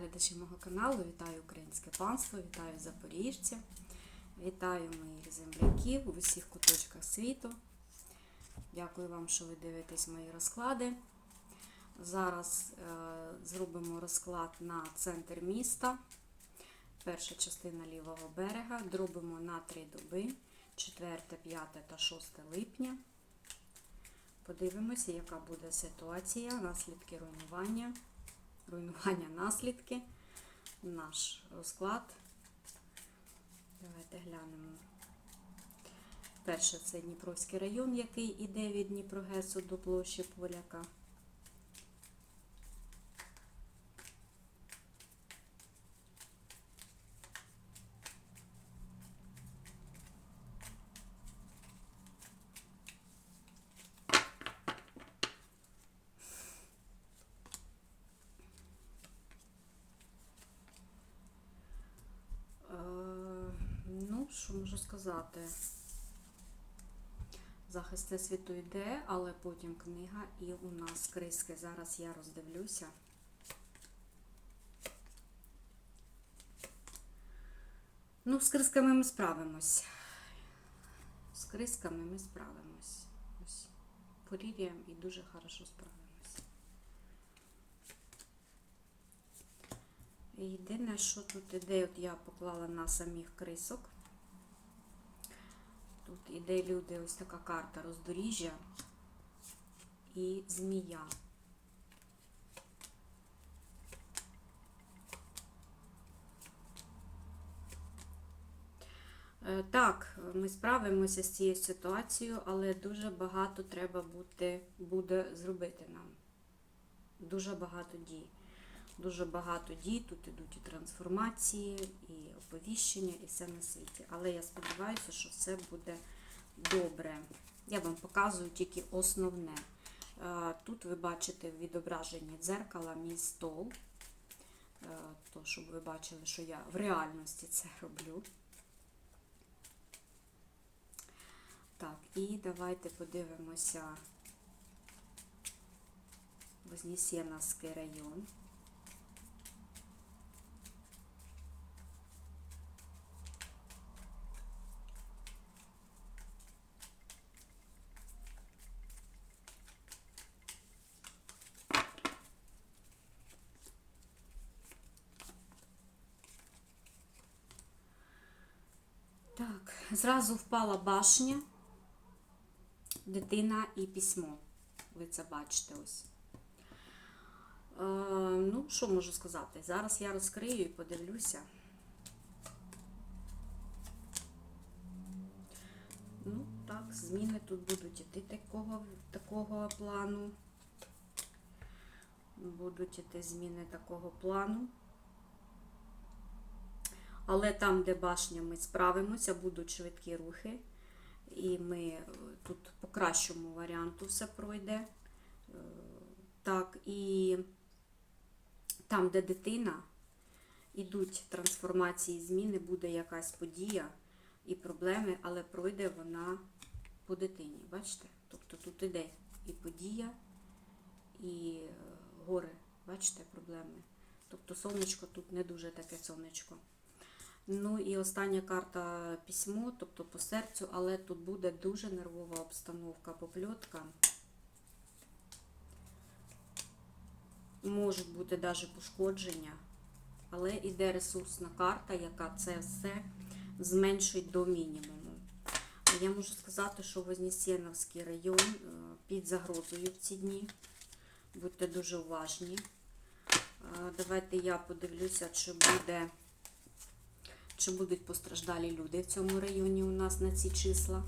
глядачі мого каналу, вітаю українське панство, вітаю запоріжців, вітаю моїх земляків у усіх куточках світу. Дякую вам, що ви дивитесь мої розклади. Зараз е, зробимо розклад на центр міста. Перша частина лівого берега. Дробимо на три доби 4, 5 та 6 липня. Подивимося, яка буде ситуація, наслідки руйнування, руйнування наслідки, наш розклад. Давайте глянемо. Перше це Дніпровський район, який іде від Дніпрогесу до площі Поляка. Е, Ну, що можу сказати? Захист Всесвіту йде, але потім книга і у нас криски. Зараз я роздивлюся. Ну, з крисками ми справимось. З крисками ми справимось. Ось. Порір'ям і дуже хорошо справимось. Єдине, що тут іде, от я поклала на самих крисок. Тут іде люди, ось така карта роздоріжжя і змія. Е, Так, ми справимося з цією ситуацією, але дуже багато треба бути, буде зробити нам. Дуже багато дій. Дуже багато дій, тут ідуть і трансформації, і оповіщення, і все на світі. Але я сподіваюся, що все буде добре. Я вам показую тільки основне. Е, Тут ви бачите в відображенні дзеркала мій стол. Е, То, щоб ви бачили, що я в реальності це роблю. Так, і давайте подивимося Вознесеновський район. Так, зразу впала башня, дитина і письмо. Ви це бачите ось. Е, ну, що можу сказати? Зараз я розкрию і подивлюся. Ну, так, зміни тут будуть іти такого, такого плану. Будуть іти зміни такого плану. Але там, де башня, ми справимося, будуть швидкі рухи. І ми е, тут по кращому варіанту все пройде. Е, Так, і там, де дитина, ідуть трансформації, зміни, буде якась подія і проблеми, але пройде вона по дитині. Бачите? Тобто тут іде і подія, і е, гори, бачите, проблеми. Тобто сонечко тут не дуже таке сонечко. Ну і остання карта письмо, тобто по серцю, але тут буде дуже нервова обстановка, попльотка. Можуть бути навіть пошкодження, але іде ресурсна карта, яка це все зменшить до мінімуму. Я можу сказати, що Вознесеновський район е, під загрозою в ці дні. Будьте дуже уважні. Е, Давайте я подивлюся, чи буде. Чи будуть постраждалі люди в цьому районі у нас на ці числа?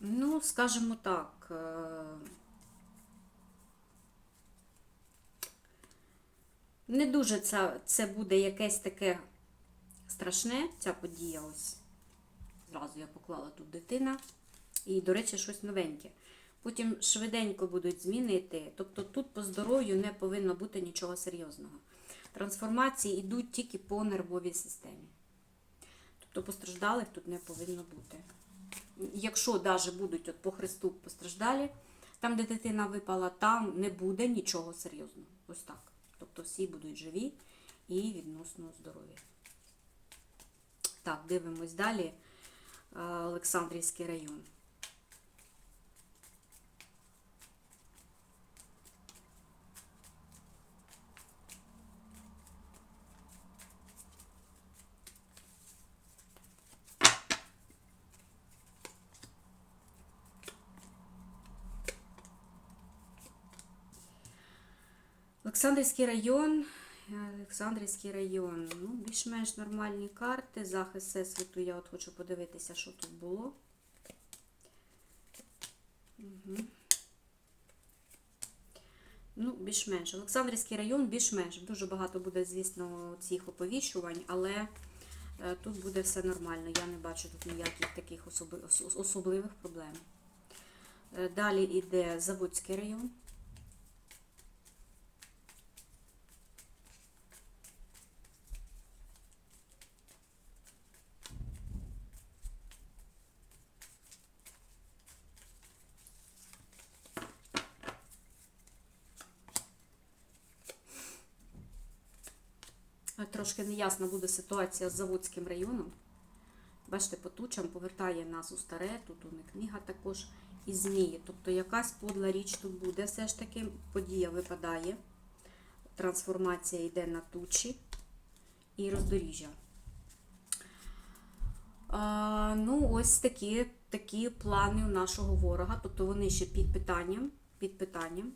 Ну, скажімо так. Не дуже це, це буде якесь таке страшне, ця подія ось. Зразу я поклала тут дитина. І, до речі, щось новеньке. потім швиденько будуть змінити. Тобто тут по здоров'ю не повинно бути нічого серйозного. Трансформації йдуть тільки по нервовій системі. Тобто постраждалих тут не повинно бути. Якщо навіть будуть от по хресту постраждалі, там, де дитина випала, там не буде нічого серйозного. Ось так. Тобто всі будуть живі і відносно здорові. Так, дивимось далі. Е, Олександрівський район. Олександрівський район. е, Олександрівський район. Ну, більш-менш нормальні карти. Захист Всесвіту. Я от хочу подивитися, що тут було. Угу. Ну, більш-менш. Олександрівський район більш-менш. Дуже багато буде, звісно, цих оповіщувань, але е, тут буде все нормально. Я не бачу тут ніяких таких особливих проблем. Е, Далі йде Заводський район. Е, Трошки неясна буде ситуація з Заводським районом. Бачите, по тучам повертає нас у старе, тут у них книга також і змії. Тобто якась подла річ тут буде. Все ж таки подія випадає. Трансформація йде на тучі і роздоріжжя. А, ну, ось такі, такі плани у нашого ворога. Тобто вони ще під питанням. Під питанням.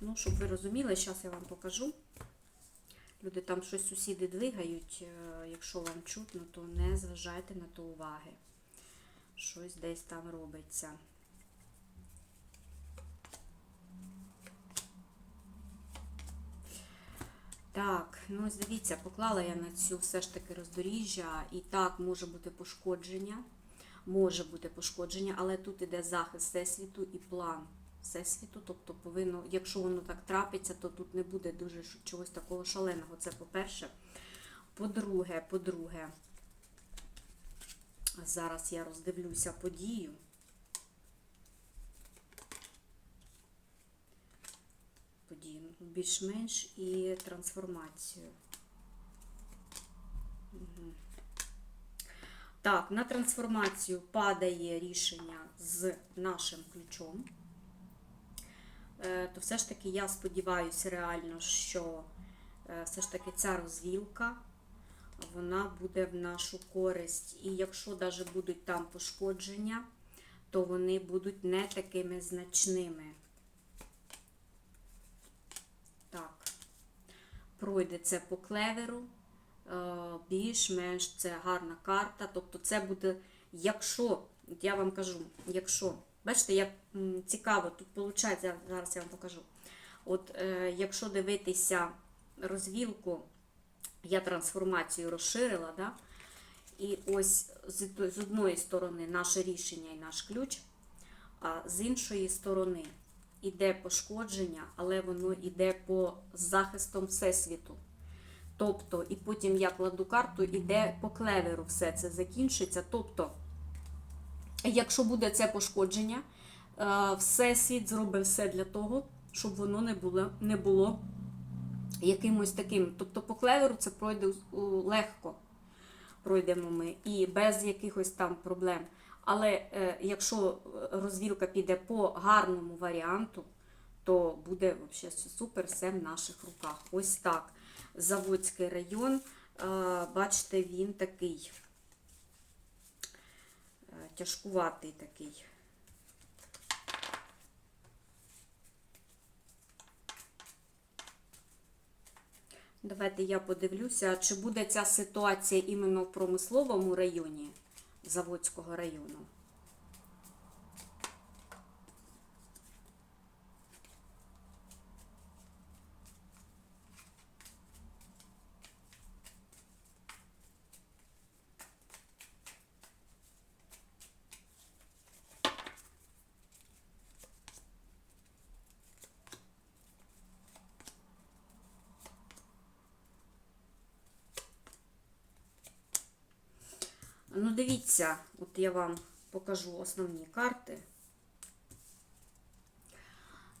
Ну, щоб ви розуміли, зараз я вам покажу. Люди там щось сусіди двигають. е, Якщо вам чутно, то не зважайте на то уваги. Щось десь там робиться. Так, ну дивіться, поклала я на цю все ж таки роздоріжжя, і так може бути пошкодження. Може бути пошкодження, але тут іде захист всесвіту і план всесвіту. Тобто повинно, якщо воно так трапиться, то тут не буде дуже чогось такого шаленого. Це по-перше. По-друге, по-друге, зараз я роздивлюся подію. Подію ну, більш-менш і трансформацію. Мгм. Так, на трансформацію падає рішення з нашим ключом. Е, То все ж таки я сподіваюся реально, що е, все ж таки ця розвілка вона буде в нашу користь. І якщо навіть будуть там пошкодження, то вони будуть не такими значними. Так, пройде це по клеверу. Е, Більш-менш це гарна карта. Тобто, це буде, якщо, я вам кажу, якщо, бачите, як цікаво, тут виходить, зараз я вам покажу. От е, якщо дивитися розвілку, я трансформацію розширила, да? і ось з, з одної сторони наше рішення і наш ключ, а з іншої сторони іде пошкодження, але воно йде по захистом Всесвіту. Тобто, і потім я кладу карту, іде по клеверу все це закінчиться. Тобто, якщо буде це пошкодження, Всесвіт зробить все для того, щоб воно не було, не було якимось таким. Тобто, по клеверу це пройде легко. Пройдемо ми і без якихось там проблем. Але е, якщо розвілка піде по гарному варіанту, то буде взагалі супер все в наших руках. Ось так. Заводський район, е, бачите, він такий е, тяжкуватий такий. Давайте я подивлюся, чи буде ця ситуація іменно в промисловому районі Заводського району. Ну, дивіться, от я вам покажу основні карти.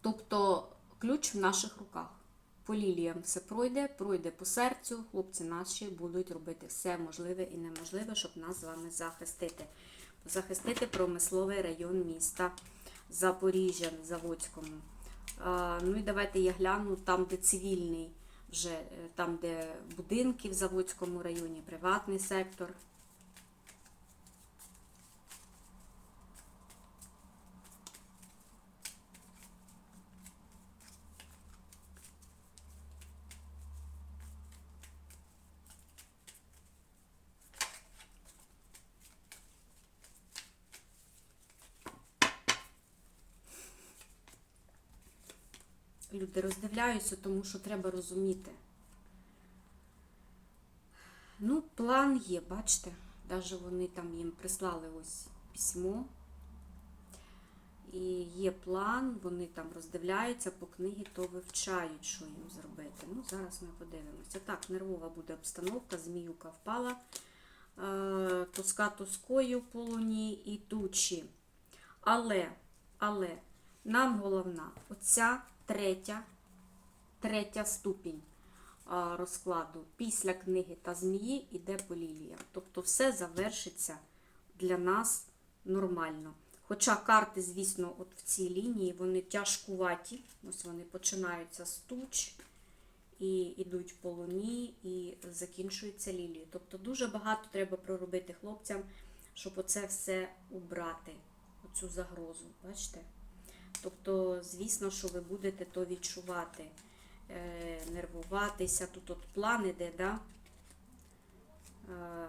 Тобто ключ в наших руках. По ліліям все пройде, пройде по серцю. Хлопці наші будуть робити все можливе і неможливе, щоб нас з вами захистити. Захистити промисловий район міста Запоріжжя Заводському. Ну і давайте я гляну там, де цивільний, вже е, там, де будинки в Заводському районі, приватний сектор. Люди роздивляються, тому що треба розуміти. Ну, план є, бачите? Навіть вони там їм прислали ось письмо. І є план, вони там роздивляються по книгі, то вивчають, що їм зробити. Ну, зараз ми подивимося. Так, нервова буде обстановка, зміюка впала, е, тоска тоскою по луні і тучі. Але, але нам головна оця третя, третя ступінь розкладу. Після книги та змії іде полілія. Тобто все завершиться для нас нормально. Хоча карти, звісно, от в цій лінії вони тяжкуваті. Ось вони починаються з туч і йдуть по луні, і закінчуються лілії. Тобто дуже багато треба проробити хлопцям, щоб оце все убрати, оцю загрозу. Бачите? Тобто, звісно, що ви будете то відчувати, е, нервуватися. Тут от план іде, да? Е,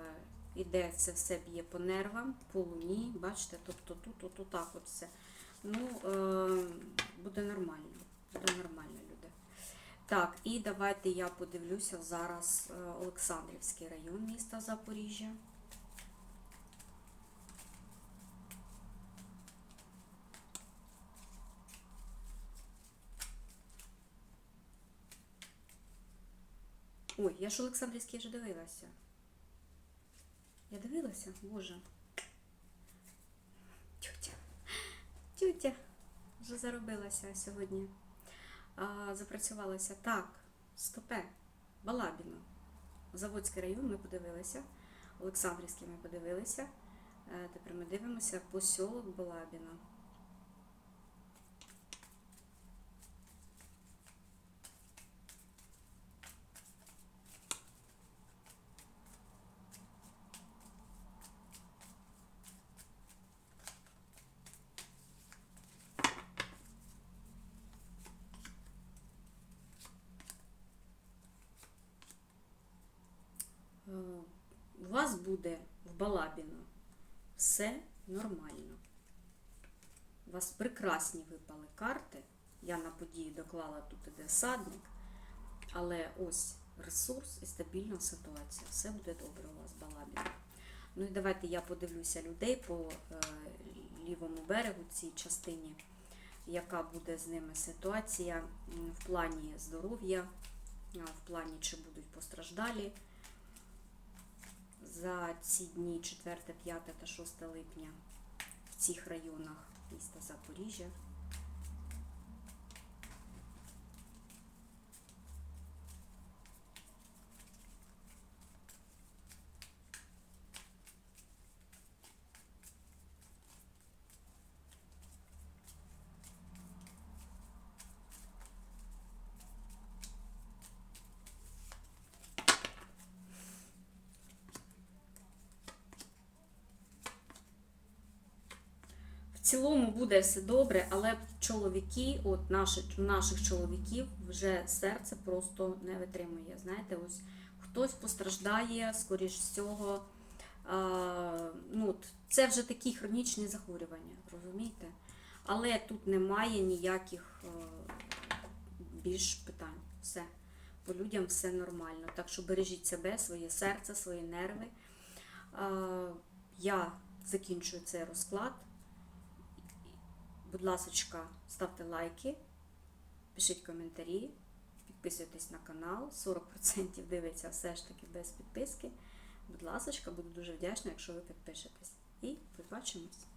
іде це все б'є по нервам, по луні, бачите, тобто тут от, отак от все. Ну, е, буде нормально. Буде нормально, люди. Так, і давайте я подивлюся зараз Олександрівський район міста Запоріжжя. Ой, я ж Олександрівський вже дивилася. Я дивилася, боже. Тютя. Тютя. Вже заробилася сьогодні. А, запрацювалася. Так, стопе. Балабіно. Заводський район ми подивилися. Олександрівський ми подивилися. Е, Тепер ми дивимося посілок Балабіно. Е, у вас буде в Балабіно все нормально. У вас прекрасні випали карти. Я на події доклала тут іде садник, але ось ресурс і стабільна ситуація. Все буде добре у вас Балабіно. Ну і давайте я подивлюся людей по е, лівому берегу цій частині, яка буде з ними ситуація в плані здоров'я, в плані чи будуть постраждалі за ці дні 4, 5 та 6 липня в цих районах міста Запоріжжя. Цілому буде все добре, але чоловіки, от наші, наших чоловіків вже серце просто не витримує. Знаєте, ось хтось постраждає, скоріш всього. А, ну, це вже такі хронічні захворювання, розумієте? Але тут немає ніяких е, більш питань. Все. По людям все нормально. Так що бережіть себе, своє серце, свої нерви. Я закінчую цей розклад. Будь ласка, ставте лайки, пишіть коментарі, підписуйтесь на канал. 40% дивиться все ж таки без підписки. Будь ласка, буду дуже вдячна, якщо ви підпишетесь. І побачимось!